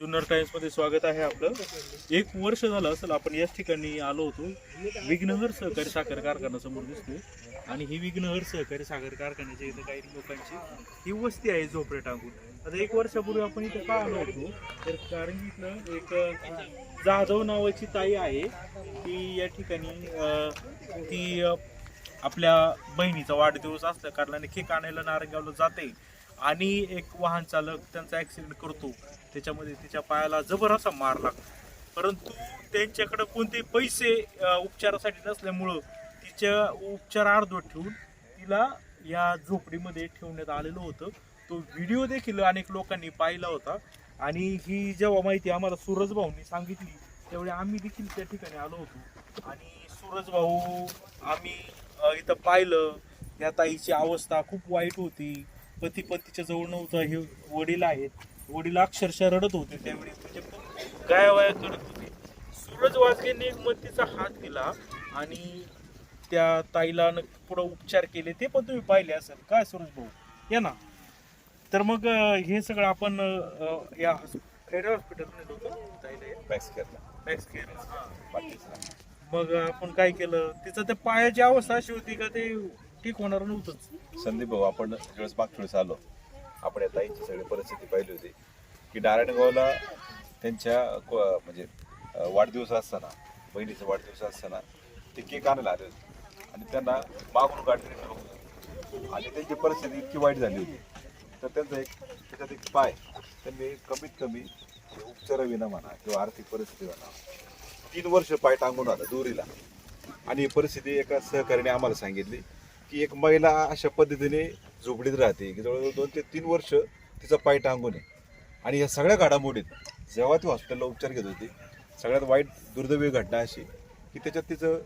जुन्नर टाइम्समध्ये स्वागत आहे आपलं. एक वर्ष झालं असेल आपण याच ठिकाणी आलो होतो. विघ्नहर सहकारी साखर कारखाना समोर दिसतोय. आणि ही विघ्नहर सहकारी साखर कारखान्याच्या इथं काही लोकांची ही वस्ती आहे झोपडे टाकून. आता एक वर्षापूर्वी आपण इथं का आलो होतो. तर कारण की एक जाधव नावाची ताई आहे. ती या ठिकाणी ती आपल्या बहिणीचा वाढदिवस असल्या कारणाने केक आणायला नारंगावला जाते. आणि एक वाहन चालक त्यांचा ऍक्सिडेंट करतो. त्याच्यामध्ये तिच्या पायाला जबर असा मार लागतो. परंतु त्यांच्याकडे कोणते पैसे उपचारासाठी नसल्यामुळं तिच्या उपचार अर्धवट ठेवून तिला या झोपडीमध्ये ठेवण्यात आलेलं होतं. तो व्हिडिओ देखील अनेक लोकांनी पाहिला होता. आणि ही जेव्हा माहिती आम्हाला सूरज भाऊंनी सांगितली त्यावेळी आम्ही देखील त्या ठिकाणी आलो होतो. आणि सूरज भाऊ आम्ही इथं पाहिलं. त्या ताईची अवस्था खूप वाईट होती. पती पतीच्या जवळ नव्हतं हे वडील आहेत. वडील अक्षरशः रडत होते. त्यावेळी म्हणजे खूप गायावाया करत होते. सूरज वाघेने मतीचा हात दिला आणि त्या ताईला पुढं उपचार केले. ते पण तुम्ही पाहिले असेल. काय सूरज भाऊ? या ना. तर मग हे सगळं आपण या खेडे हॉस्पिटलमध्ये होतो ताईला या. मॅक्स केअरला मॅक्स केअर हां. पाटील मग आपण काय केलं? तिचं त्या पायाची अवस्था अशी होती का ते ठीक होणार नव्हतंच. संदीप भाऊ आपण ज्यावेळेस मागच्या आलो आपण या ताईंची सगळी परिस्थिती पाहिली होती की नारायणगावला त्यांच्या को- म्हणजे अं, वाढदिवस असताना बहिणीचा वाढदिवस असताना ते केक आणायला आले होते. आणि त्यांना मागून काढले आणि त्यांची परिस्थिती इतकी वाईट झाली होती. तर त्यांचा एक त्याच्यात एक पाय त्यांनी कमीत कमी उपचाराविना म्हणा किंवा आर्थिक परिस्थिती म्हणा तीन वर्ष पाय टांगून आला दोरीला. आणि ही परिस्थिती एका सहकार्याने आम्हाला सांगितली. की एक महिला अशा पद्धतीने झोपडीत राहते की जवळजवळ दोन ते तीन वर्ष तिचा पाय टांगून आहे. आणि या सगळ्या घडामोडीत जेव्हा ती हॉस्पिटलला उपचार घेत होती सगळ्यात वाईट दुर्दैवी घटना अशी की त्याच्यात तिचं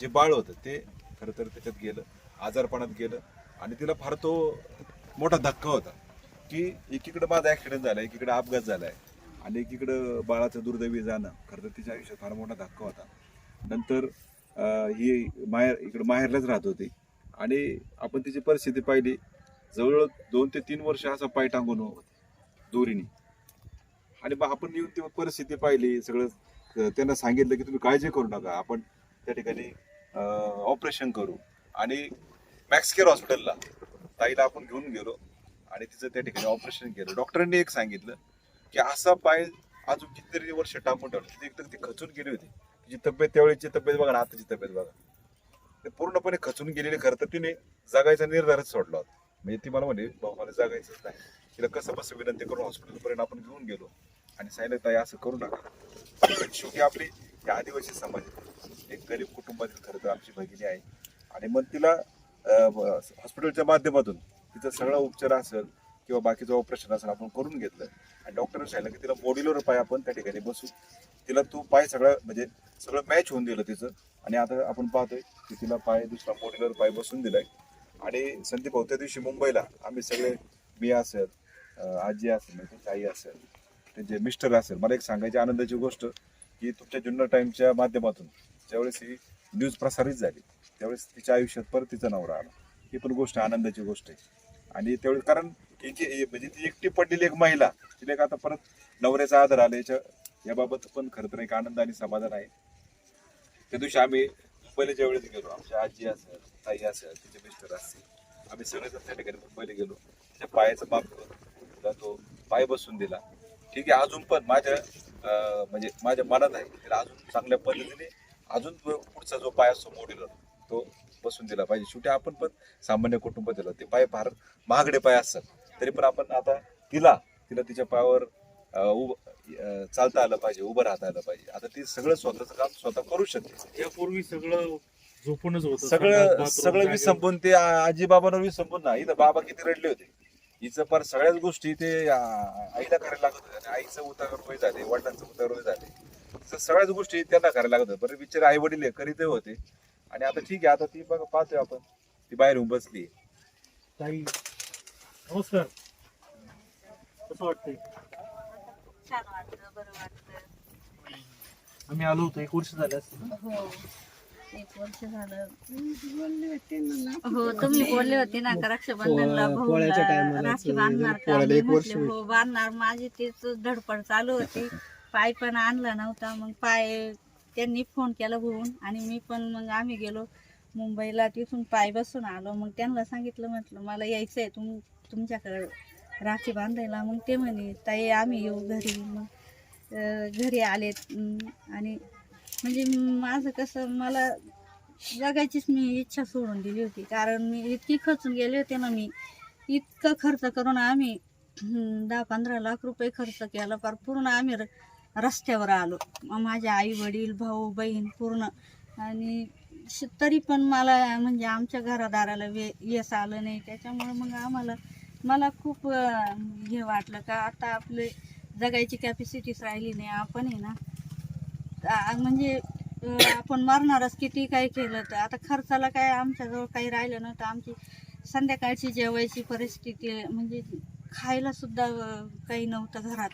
जे बाळ होतं ते खरं तर त्याच्यात गेलं आजारपणात गेलं आणि तिला फार तो मोठा धक्का होता की एकीकडे माझा ॲक्सिडेंट झाला एकीकडे अपघात झाला आहे आणि एकीकडं बाळाचं दुर्दैवी जाणं. खरं तर तिच्या आयुष्यात फार मोठा धक्का होता. नंतर ही माहेर इकडे माहेरलाच राहत होती. आणि आपण तिची परिस्थिती पाहिली. जवळ दोन ते तीन वर्ष असा पाय टांगून दोरीने. आणि मग आपण येऊन ती परिस्थिती पाहिली. सगळं त्यांना सांगितलं की तुम्ही काळजी करू नका. आपण त्या ठिकाणी ऑपरेशन करू. आणि मॅक्स केअर हॉस्पिटलला ताईला आपण घेऊन गेलो. आणि तिचं त्या ठिकाणी ऑपरेशन केलं. डॉक्टरांनी एक सांगितलं की असा पाय अजून कितीतरी वर्ष टाकून ठेवलं. तिथे एकदम ती खचून गेली होती. तिची तब्येत त्यावेळेची तब्येत बघा आताची तब्येत बघा. ते पूर्णपणे खचून गेलेले खरं तर तिने जगायचा निर्धारच सोडला होता. म्हणजे ती मला म्हणे भाऊ मला जागायचंच नाही. तिला कसं बसं विनंती करून हॉस्पिटलपर्यंत आपण घेऊन गेलो. आणि सांगितलं ताई असं करू नका शेवटी आपली या आदिवासी समाज एक गरीब कुटुंबातील खरं तर आमची भगिनी आहे. आणि मग तिला हॉस्पिटलच्या माध्यमातून तिचा सगळा उपचार असेल किंवा बाकीचं ऑपरेशन असेल आपण करून घेतलं. आणि डॉक्टरने सांगितलं की तिला मॉड्युलर पाय आपण त्या ठिकाणी बसू. तिला तो पाय सगळं म्हणजे सगळं मॅच होऊन दिलं तिचं. आणि आता आपण पाहतोय की तिला पाय दुसरा मॉड्युलर पाय बसून दिलाय. आणि संदीप भाऊ त्या दिवशी मुंबईला आम्ही सगळे मी असेल आजी असेल म्हणजे आई असेल त्यांचे मिस्टर असेल मला एक सांगायची आनंदाची गोष्ट की तुमच्या जुन्नर टाईमच्या माध्यमातून ज्यावेळेस ही न्यूज प्रसारित झाली त्यावेळेस तिच्या आयुष्यात परत तिचा नवरा आला. ही पण गोष्ट आनंदाची गोष्ट आहे. आणि त्यावेळेस कारण हिची म्हणजे ती एकटी पडलेली एक महिला तिला एक आता परत नवऱ्याचा आदर आला याच्या याबाबत पण खरं तर एक आनंद आणि समाधान आहे. त्या दिवशी आम्ही मुंबईला ज्या वेळेस गेलो आमच्या आजी असेल ताई असेल तिचे मिस्टर असतील आम्ही सगळेजण त्या ठिकाणी मुंबईला गेलो. त्या पायाचं माप करून तो पाय बसून दिला. ठीक आहे अजून पण माझ्या म्हणजे माझ्या मनात आहे तिला अजून चांगल्या पद्धतीने अजून पुढचा जो पाय असतो मोडीला तो बसून दिला पाहिजे. शेवटी आपण पण सामान्य कुटुंब दिलं ते पाय फार महागडे पाय असतात. तरी पण आपण आता तिला तिला तिच्या पायावर उभ चालता आलं पाहिजे उभं राहता आलं पाहिजे. आता ती सगळं स्वतःचं काम स्वतः करू शकते. यापूर्वी सगळं झोपूनच होतं सगळं सगळं जागेवर. विसंबून ते आजी बाबांवर विसंबून ना इथं बाबा किती रडले होते. हिचं पर सगळ्याच गोष्टी ते आईला करायला लागत होत्या आणि आईचं उतार वय झाले वडिलांचं उतार वय झाले. सगळ्याच गोष्टी त्यांना करायला लागत होत्या. बरं बिचारे आई वडील करीत होते. आणि आता ठीक आहे आता ती बघा पाहतोय आपण. ती बाहेर येऊन बसली ताई नमस्कार. कसं वाटतंय? छान वाटतं बरं वाटतं. आम्ही आलो होतो एक वर्ष झाले असतील हो एक वर्ष झालं. हो तुम्ही बोलले होते ना का रक्षाबंधनला पो- पोळ्याच्या भाऊला टायमाला राखी म्हणजे बांधणार का? पोळ्याला मी एक वर्ष म्हटले हो बांधणार. माझी तेच धडपड चालू होती. पाय पण आणला नव्हता मग पाय त्यांनी फोन केला होऊन आणि मी पण मग आम्ही गेलो. मुंबईला तिथून पाय बसून आलो. मग त्यांना सांगितलं म्हटलं मला यायचं आहे तुम तुमच्याकडे राखी बांधायला. मग ते म्हणे ताई आम्ही येऊ घरी. मग घरी आलेत आणि म्हणजे माझं कसं मला जगायचीच मी इच्छा सोडून दिली होती. कारण मी इतकी खर्चून गेले होते ना मी. इतकं खर्च करून आम्ही दहा पंधरा लाख रुपये खर्च केला. पर पूर्ण आम्ही र- रस्त्यावर आलो. माझे आई वडील भाऊ बहीण पूर्ण. आणि श- तरी पण मला म्हणजे आमच्या घरादाराला वे यश आलं नाही. त्याच्यामुळे मग आम्हाला मला खूप अं, हे वाटलं का आता आपले जगायची कॅपॅसिटीच राहिली नाही आपण आहे ना. आ- म्हणजे अं, आपण मरणारच किती काही केलं तर आता खर्चाला काय आमच्याजवळ काही राहिलं नव्हतं. आमची संध्याकाळची जेवायची परिस्थिती म्हणजे खायला सुद्धा अं, काही नव्हतं घरात.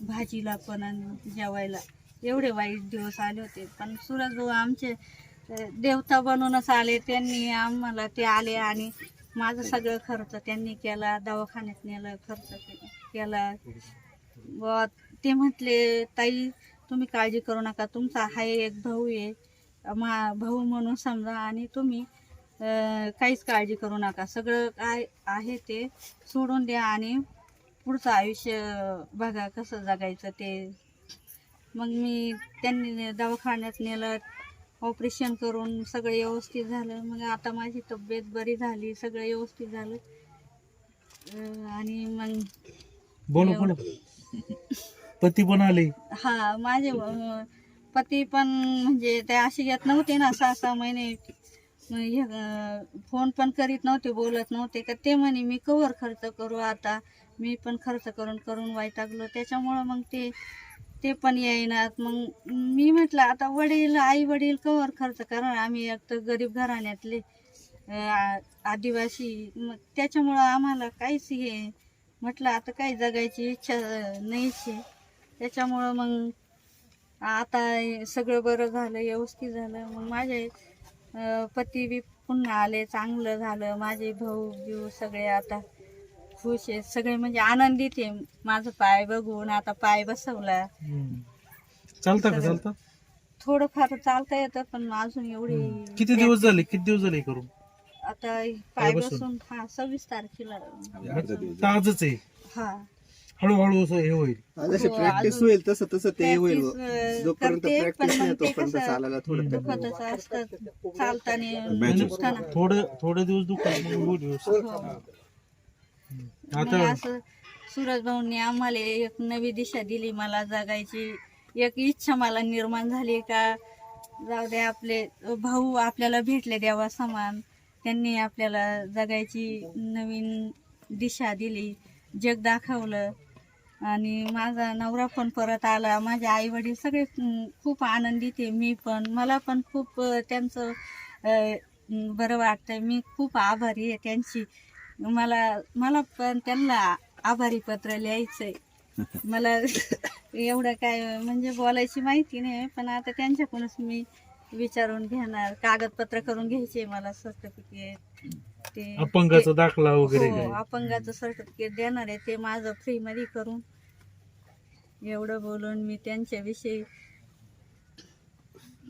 भाजीला पण आणि जेवायला. एवढे वाईट दिवस आले होते. पण सूरज भाऊ आमचे अं, देवता बनूनच आले. त्यांनी आम्हाला ते आले आणि माझं सगळं खर्च त्यांनी केला दवाखान्यात नेलं खर्च केला व ते म्हटले ताई तुम्ही काळजी करू नका तुमचा हा एक भाऊ आहे. मा भाऊ म्हणून समजा आणि तुम्ही काहीच काळजी करू नका. सगळं काय आहे ते सोडून द्या आणि पुढचं आयुष्य बघा कसं जगायचं ते. मग मी त्यांनी दवाखान्यात नेलं ऑपरेशन करून सगळं व्यवस्थित झालं. मग आता माझी तब्येत बरी झाली सगळं व्यवस्थित झालं. अं, आणि मग बोला बोला. पती पण आले. हा माझे अं, पती पण म्हणजे ते असे येत नव्हते ना सहा सहा महिने. मग हे, अं, फोन पण करीत नव्हते बोलत नव्हते. का ते म्हणे मी कवर खर्च करू आता. मी पण खर्च करून करून वैतागलो त्याच्यामुळं मग ते ते पण येईनात. मग मी म्हटलं आता वडील आई वडील कवर खर्च करणार? आम्ही एक तर गरीब घराण्यातले अं, आ- आदिवासी. मग त्याच्यामुळं आम्हाला काहीच हे म्हटलं आता काही जगायची इच्छा अं, नाहीच आहे त्याच्यामुळं मग आता हे सगळं बरं झालं व्यवस्थित झालं. मग माझे अं, पती बी पुन्हा आले चांगलं झालं. माझे भाऊ बिऊ सगळे आता खुश आहेत सगळे म्हणजे आनंदित आहे. माझं पाय बघून आता पाय बसवला. चालता का? चालता? थोडंफार चालता येतं पण अजून एवढी किती दिवस झाले? किती दिवस झाले करून? आता पाय बसून? बसून हा सव्वीस तारखेला. दिवस. आजच आहे. हा. हळूहळू असं हे होईल. हो, प्रॅक्टिस अजून होईल तसं तसं ते होईल. practice, जोपर्यंत करते, पण प्रॅक्टिस नाही ते तोपर्यंत कसं चालायला थोडं दुखतच असतं चालताना. दुखताना. थोडं थोडे दिवस दुखत मग होईल व्यवस्थित. हो. आता असं सूरज भाऊंनी आम्हाला एक नवी दिशा दिली मला जगायची एक इच्छा मला निर्माण झाली का जाऊ दे आपले भाऊ आपल्याला भेटले देवा समान त्यांनी आपल्याला जगायची नवीन दिशा दिली जग दाखवलं. आणि माझा नवरा पण परत आला माझे आई वडील सगळे खूप आनंदित आहे मी पण मला पण खूप त्यांचं बरं वाटतंय मी खूप आभारी आहे त्यांची. मला मला पण त्यांना आभारी पत्र लिहायचंय. मला एवढं काय म्हणजे बोलायची माहिती नाही पण आता त्यांच्याकडूनच मी विचारून घेणार. कागदपत्र करून घ्यायचे मला सर्टिफिकेट ते अपंगाचा दाखला वगैरे हो, अपंगाचं सर्टिफिकेट देणार आहे. ते माझं फ्री मध्ये करून. एवढं बोलून मी त्यांच्याविषयी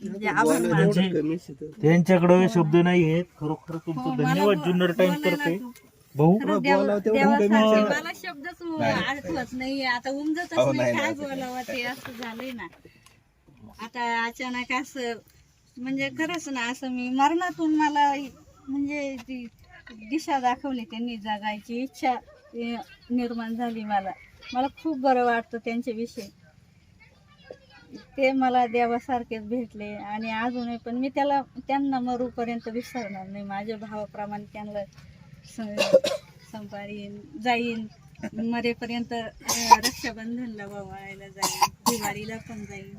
म्हणजे आभार मानते. त्यांच्याकडे शब्द नाही आहेत. खरोखर हो, तुमचं मला धन्यवाद जुन्नर टाइम करते तू- भाऊ बोलावं तेवढं देवासारखं. मला शब्दच नाही, आठवत नाही आता उमजतच हो, नाही नाही, काय नाही, बोलावं ते असं झालंय ना. आता अचानक असं म्हणजे खरंच ना असं मी मरणातून मला म्हणजे ती दिशा दाखवली त्यांनी जगायची इच्छा अं, निर्माण झाली मला. मला खूप बरं वाटतं त्यांच्याविषयी. ते मला देवासारखेच भेटले आणि अजूनही पण मी त्याला त्यांना मरूपर्यंत विसरणार नाही. माझ्या भावाप्रमाणे त्यांना संपारीन जाईन मरेपर्यंत रक्षाबंधनला ववाळायला जाईन दिवाळीला पण जाईन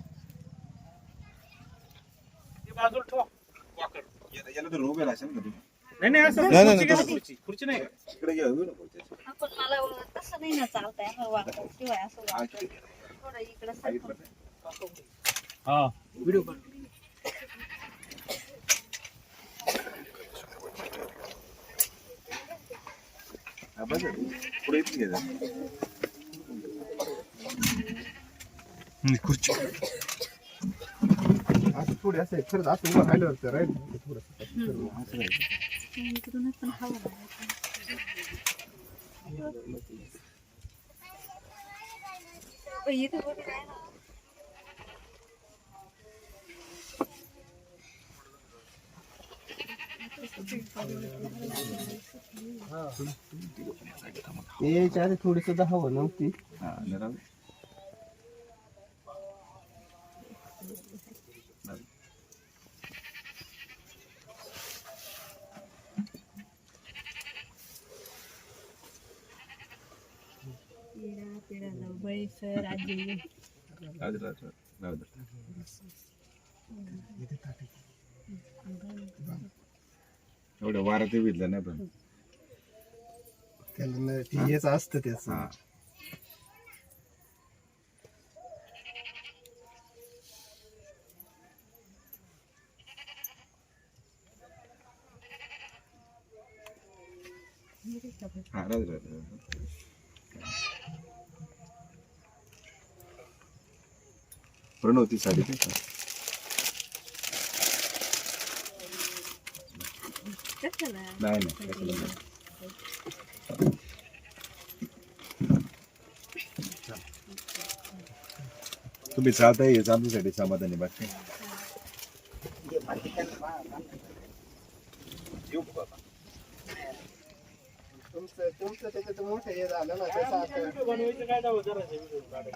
याला याला तर उभे राहशील ना तुम्ही. नाही नाही असं नाही, नाही, खुर्ची घ्या, तसं- खुर्ची. खुर्ची नाही. इकडे घ्या येऊ नको त्याच्या. आपण मला तसं नाही ना चालतंय. असं वागतं शिवाय असं हा, वागतं इकडे. घ्या. थोडं इकडं हा, सरकून. इकडे. हा व्हिडिओ हा, बस झालं. पुढे इथून घे जरा. असं थोडी असं आहे. खरंच असं उभं राहिलं होतं राईट थोडं इकडूनच पण हवा लागायची. ओ, इथं बघ काय ना. ते यायच्या आधी थोडी सुद्धा हवं नव्हती हा, आणि राहू दे. पिढा पिढा जाऊ बाई सर आजी. एवढं वारा ते विधलं नाही पण. त्याला न- ते हेच असतं त्याच. हा. हा राहू दे, राहू दे, राहू दे. प्रणव ती साडी दे. कशाला नाही नाही कशाला नाही. तुम्ही चालता येईल आमच्यासाठी समाधानी बाकी येऊ का बाबा? तुमचं तुमचं त्याच्यात मोठं हे झालं ना त्याचं आता बनवायचं काय? दावा जरा गाडी